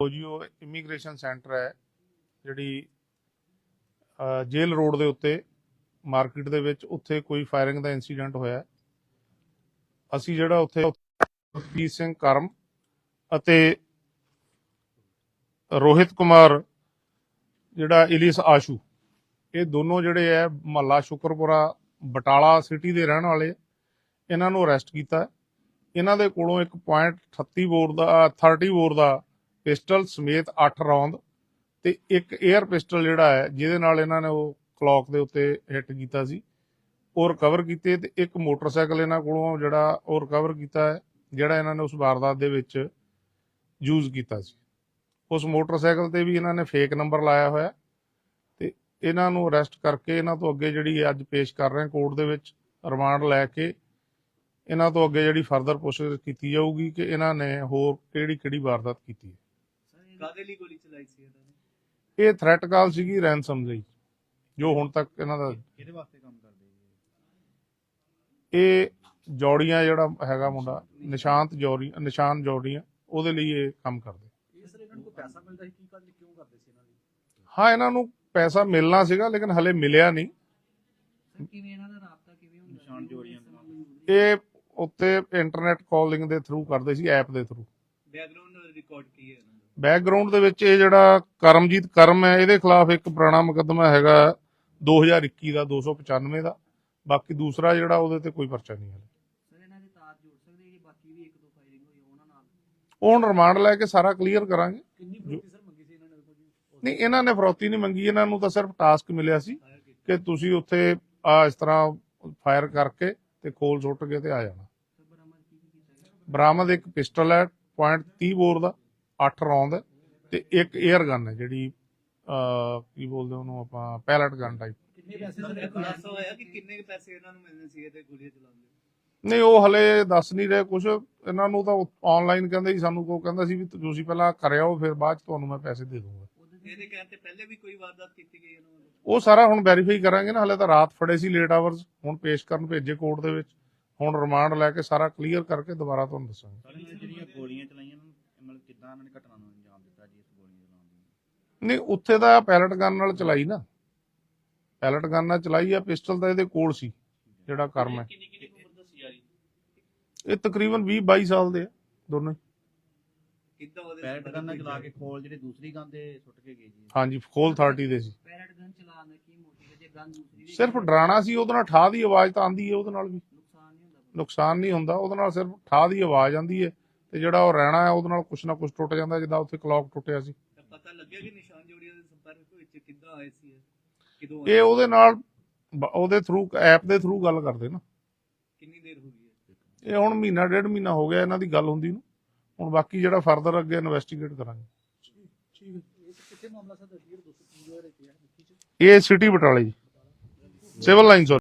ਫੌਜੀਓ immigration centre ਹੈ, ਜਿਹੜੀ jail road ਦੇ ਉੱਤੇ, ਮਾਰਕੀਟ ਦੇ ਵਿੱਚ ਉੱਥੇ ਕੋਈ ਫਾਇਰਿੰਗ ਦਾ ਇਨਸੀਡੈਂਟ ਹੋਇਆ ਅਸੀਂ ਜਿਹੜਾ ਉੱਥੇ ਰਣਜੀਤ ਸਿੰਘ ਕਰਮ ਅਤੇ ਰੋਹਿਤ ਕੁਮਾਰ ਜਿਹੜਾ ਇਲੀਸ ਆਸ਼ੂ, ਇਹ ਦੋਨੋਂ ਜਿਹੜੇ ਹੈ, ਮਹੱਲਾ ਸ਼ੁਕਰਪੁਰਾ ਬਟਾਲਾ ਸਿਟੀ ਦੇ ਰਹਿਣ ਵਾਲੇ, ਇਹਨਾਂ ਨੂੰ ਅਰੈਸਟ ਕੀਤਾ ਇਹਨਾਂ ਦੇ ਕੋਲੋਂ ਇੱਕ .38 ਬੋਰ ਦਾ 30 ਬੋਰ ਦਾ ਪਿਸਟਲ ਸਮੇਤ 8 ਰੌਂਦ ਤੇ ਇੱਕ 에ਅਰ ਪਿਸਟਲ ਜਿਹੜਾ ਹੈ, ਜਿਹਦੇ ਨਾਲ ਇਹਨਾਂ ਨੇ ਉਹ ਕਲੌਕ ਦੇ ਉੱਤੇ ਹਿੱਟ ਕੀਤਾ ਸੀ, ਉਹ ਰਿਕਵਰ ਕੀਤੇ ਤੇ ਇੱਕ ਮੋਟਰਸਾਈਕਲ ਇਹਨਾਂ ਕੋਲੋਂ ਜਿਹੜਾ ਉਹ ਰਿਕਵਰ ਕੀਤਾ ਹੈ, ਜਿਹੜਾ ਇਹਨਾਂ ਨੇ ਉਸ ਵਾਰਦਾਤ ਦੇ ਵਿੱਚ ਯੂਜ਼ ਕੀਤਾ ਸੀ। ਉਸ ਮੋਟਰਸਾਈਕਲ ਤੇ ਵੀ ਇਹਨਾਂ ਨੇ ਫੇਕ ਨੰਬਰ ਲਾਇਆ ਹੋਇਆ ਤੇ ਇਹਨਾਂ ਨੂੰ ਅਰੈਸਟ ਕਰਕੇ ਇਹਨਾਂ ਤੋਂ ਅੱਗੇ ਜਿਹੜੀ ਅੱਜ ਪੇਸ਼ ਕਰ ਰਹੇ ਕੋਰਟ ਦੇ ਵਿੱਚ ਰਿਮਾਂਡ ਲੈ ਕੇ ਇਹਨਾਂ ਤੋਂ ਅੱਗੇ ਜਿਹੜੀ ਫਰਦਰ ਪੁੱਛਗਿੱਛ ਕੀਤੀ ਜਾਊਗੀ ਕਿ ਇਹਨਾਂ ਨੇ ਹੋਰ ਕਿਹੜੀ ਕਿਹੜੀ ਵਾਰਦਾਤ ਕੀਤੀ ਹੈ। ਕਾਦੇ ਲਈ ਗੋਲੀ ਚਲਾਈ ਸੀ ਇਹਨਾਂ ਨੇ? ਇਹ ਥ੍ਰੈਟ ਕਾਲ ਸੀਗੀ ਰੈਂਸਮ ਲਈ ਜੋ ਹੁਣ ਤੱਕ ਇਹਨਾਂ ਦਾ ਕਿਹਦੇ ਵਾਸਤੇ ਕੰਮ ਕਰਦੇ ਇਹ? ਜੋੜੀਆਂ ਜਿਹੜਾ ਹੈਗਾ ਮੁੰਡਾ ਨਿਸ਼ਾਂਤ ਜੋੜੀ ਨਿਸ਼ਾਨ ਜੋੜੀਆਂ ਉਹਦੇ ਲਈ ਇਹ ਕੰਮ ਕਰਦੇ। ਇਹ ਸਰ ਇਹਨਾਂ ਨੂੰ ਕੋਈ ਪੈਸਾ ਮਿਲਦਾ ਸੀ? ਕੀ ਗੱਲ ਕਿਉਂ ਕਰਦੇ ਸੀ ਇਹਨਾਂ ਦੀ ਹਾਂ ਇਹਨਾਂ ਨੂੰ ਪੈਸਾ ਮਿਲਣਾ ਸੀਗਾ ਲੇਕਿਨ ਹਲੇ ਮਿਲਿਆ ਨਹੀਂ। ਸਰ ਕਿਵੇਂ ਇਹਨਾਂ ਦਾ ਰਾਬਤਾ ਕਿਵੇਂ ਹੁੰਦਾ? ਨਿਸ਼ਾਨ ਜੋੜੀਆਂ ਦੇ ਨਾਲ। ਇਹ ਉੱਤੇ ਇੰਟਰਨੈਟ ਕਾਲਿੰਗ ਦੇ ਥਰੂ ਕਰਦੇ ਸੀ ਐਪ ਦੇ ਥਰੂ ਬੈਕਗ੍ਰਾਉਂਡ ਰਿਕਾਰਡ ਕੀ ਹੈ ਇਹਨਾਂ ਦਾ? ਬੈਕਗ੍ਰਾਉਂਡ ਦੇ ਵਿੱਚ ਇਹ ਜਿਹੜਾ ਕਰਮਜੀਤ ਕਰਮ ਹੈ ਇਹਦੇ ਖਿਲਾਫ ਇੱਕ ਪੁਰਾਣਾ ਮੁਕੱਦਮਾ ਹੈਗਾ 2021 ਦਾ 295 ਦਾ। ਬਾਕੀ ਦੂਸਰਾ ਜਿਹੜਾ ਉਹਦੇ ਤੇ ਕੋਈ ਪਰਚਾ ਨਹੀਂ ਹੈ। ਸਰ ਇਹਨਾਂ ਦੇ ਤਾਰ ਜੋੜ ਸਕਦੇ ਕਿ ਬਾਕੀ ਵੀ ਇੱਕ ਦੋ ਫਾਇਰਿੰਗ ਹੋਈ ਉਹਨਾਂ ਨਾਲ? ਹੁਣ ਰਿਮਾਂਡ ਲੈ ਕੇ ਸਾਰਾ ਕਲੀਅਰ ਕਰਾਂਗੇ। ਕਿੰਨੀ ਫਰੋਤੀ ਸਰ ਮੰਗੀ ਸੀ ਇਹਨਾਂ ਨੇ ਕੋਈ? ਨਹੀਂ ਇਹਨਾਂ ਨੇ ਫਰੌਤੀ ਨਹੀਂ ਮੰਗੀ ਇਹਨਾਂ ਨੂੰ ਤਾਂ ਸਿਰਫ ਟਾਸਕ ਮਿਲਿਆ ਸੀ ਕਿ ਤੁਸੀਂ ਉੱਥੇ ਆ ਇਸ ਤਰ੍ਹਾਂ ਫਾਇਰ ਕਰਕੇ ਤੇ ਖੋਲ ਸੁੱਟ ਕੇ ਤੇ ਆ ਜਾਣਾ। ਬਰਾਮਦ ਇੱਕ ਪਿਸਟਲ ਹੈ .30 ਬੋਰ ਦਾ 8 ਰੌਂਦ ਤੇ ਇੱਕ 에ਅਰ ਗਨ ਹੈ ਜਿਹੜੀ ਅਹ ਕੀ ਬੋਲਦੇ ਉਹਨੂੰ ਆਪਾਂ ਪੈਲਟ ਗਨ ਟਾਈਪ ਕਿੰਨੇ ਪੈਸੇ ਸਰ ਖੁਲਾਸਾ ਹੋਇਆ ਕਿ ਕਿੰਨੇ ਕੁ ਪੈਸੇ ਇਹਨਾਂ ਨੂੰ ਮਿਲਨੇ ਸੀ ਤੇ ਗੋਲੀਆਂ ਚਲਾਉਣ ਦੇ ਨਹੀਂ ਉਹ ਹਲੇ ਦੱਸ ਨਹੀਂ ਰਹੇ ਕੁਝ ਇਹਨਾਂ ਨੂੰ ਤਾਂ ਆਨਲਾਈਨ ਕਹਿੰਦੇ ਸੀ ਸਾਨੂੰ ਕੋ ਕਹਿੰਦਾ ਸੀ ਵੀ ਤੁਸੀਂ ਪਹਿਲਾਂ ਕਰਿਓ ਫਿਰ ਬਾਅਦ ਚ ਤੁਹਾਨੂੰ ਮੈਂ ਪੈਸੇ ਦੇ ਦੂੰਗਾ ਉਹਦੇ ਤੇ ਇਹਦੇ ਕਹਿਣ ਤੇ ਪਹਿਲੇ ਵੀ ਕੋਈ ਵਾਰਦਾਤ ਕੀਤੀ ਗਈ ਇਹਨਾਂ ਵੱਲੋਂ? ਉਹ ਸਾਰਾ ਹੁਣ ਵੈਰੀਫਾਈ ਕਰਾਂਗੇ ਨਾ ਹਲੇ ਤਾਂ ਰਾਤ ਫੜੇ ਸੀ ਲੇਟ ਆਵਰਸ ਹੁਣ ਪੇਸ਼ ਕਰਨ ਭੇਜੇ ਕੋਰਟ ਦੇ ਵਿੱਚ। ਹੁਣ ਰਿਮਾਂਡ ਲੈ ਕੇ ਸਾਰਾ ਕਲੀਅਰ ਕਰਕੇ ਦੁਬਾਰਾ ਤੁਹਾਨੂੰ ਦੱਸਾਂਗੇ। ਜਿਹੜੀਆਂ ਗੋਲੀਆਂ ਚਲਾਈਆਂ ਇਹਨਾਂ ਨੂੰ ਮਤਲਬ ਕਿੱਦਾਂ ਇਹਨਾਂ ਨੇ ਘਟਨਾ ਨੂੰ ਅੰਜਾਮ ਦਿੱਤਾ ਜੀ ਇਸ ਗੋਲੀਆਂ ਚਲਾਉਣ ਦੀ ਨਹੀਂ ਉੱਥੇ ਤਾਂ ਪੈਲਟ ਗਨ ਨਾਲ ਚਲਾਈ ਨਾ। ਪੈਲਟ ਗਨ ਨਾਲ ਚਲਾਈ ਆ ਪਿਸਟਲ ਤਾਂ ਇਹਦੇ ਕੋਲ ਸੀ ਜਿਹੜਾ ਕਰਮ ਹੈ। ਦਾ ਇਹ ਤਕਰੀਬਨ 20 22 ਸਾਲ ਦੇ ਆ ਦੋਨੋਂ ਹੀ। ਕਿੱਦਾਂ ਉਹਦੇ ਪੈਰਟ ਗਨ ਨਾਲ ਚਲਾ ਕੇ ਖੋਲ ਜਿਹੜੇ ਦੂਸਰੀ ਗਨ ਦੇ ਸੁੱਟ ਕੇ ਗਏ ਜੀ। ਹਾਂਜੀ ਖੋਲ 30 ਦੇ ਸੀ। ਪੈਰਟ ਗਨ ਚਲਾਉਣ ਦਾ ਕੀ ਮੋਟਿਵ ਹੈ? ਜੇ ਗਨ ਦੂਸਰੀ ਵੀ ਸਿਰਫ ਡਰਾਣਾ ਸੀ ਉਹਦੇ ਨਾਲ ਠਾਹ ਦੀ ਆਵਾਜ਼ ਤਾਂ ਆਂਦੀ ਹੈ ਉਹਦੇ ਨਾਲ ਵੀ। ਨੁਕਸਾਨ ਨਹੀਂ ਹੁੰਦਾ ਉਹਦੇ ਨਾਲ ਸਿਰਫ ਠਾਹ ਦੀ ਆਵਾਜ਼ ਆਂਦੀ ਹੈ ਤੇ ਜਿਹੜਾ ਉਹ ਰਹਿਣਾ ਹੈ ਉਹਦੇ ਨਾਲ ਕੁਛ ਨਾ ਕੁਛ ਟੁੱਟ ਜਾਂਦਾ ਜਿੱਦਾਂ ਉੱਥੇ ਕਲੌਕ ਟੁੱਟਿਆ ਸੀ। ਤਾਂ ਪਤਾ ਲੱਗਿਆ ਕਿ ਨਿਸ਼ਾਨ ਜੋੜੀਆਂ ਦੇ ਸੰਪਰਕ ਵਿੱਚ ਕਿੱਦਾਂ ਆਏ ਸੀ ਇਹ? ਕਿਦੋਂ ਇਹ ਉਹਦੇ ਨਾਲ ਉਹਦੇ ਥਰੂ ਐਪ ਦੇ ਥਰੂ ਗੱਲ ਕਰਦੇ ਨਾ। ਕਿੰਨੀ ਦੇਰ ਹੋ ਗਈ ਹੈ? ਇਹ ਹੁਣ ਮਹੀਨਾ ਡੇਢ ਮਹੀਨਾ ਹੋ ਗਿਆ ਇਹਨਾਂ ਦੀ ਗੱਲ ਹੁੰਦੀ ਨੂੰ। ਹੁਣ ਬਾਕੀ ਜਿਹੜਾ ਫਰਦਰ ਅੱਗੇ ਇਨਵੈਸਟੀਗੇਟ ਕਰਾਂਗੇ। ਠੀਕ ਹੈ ਕਿੱਥੇ ਮਾਮਲਾ ਸਰ ਦੱਸਿਏ 250 ਦੇ ਰਿਹਾ ਇਹ ਸਿਟੀ ਬਟਾਲੇ ਜੀ। Civil lines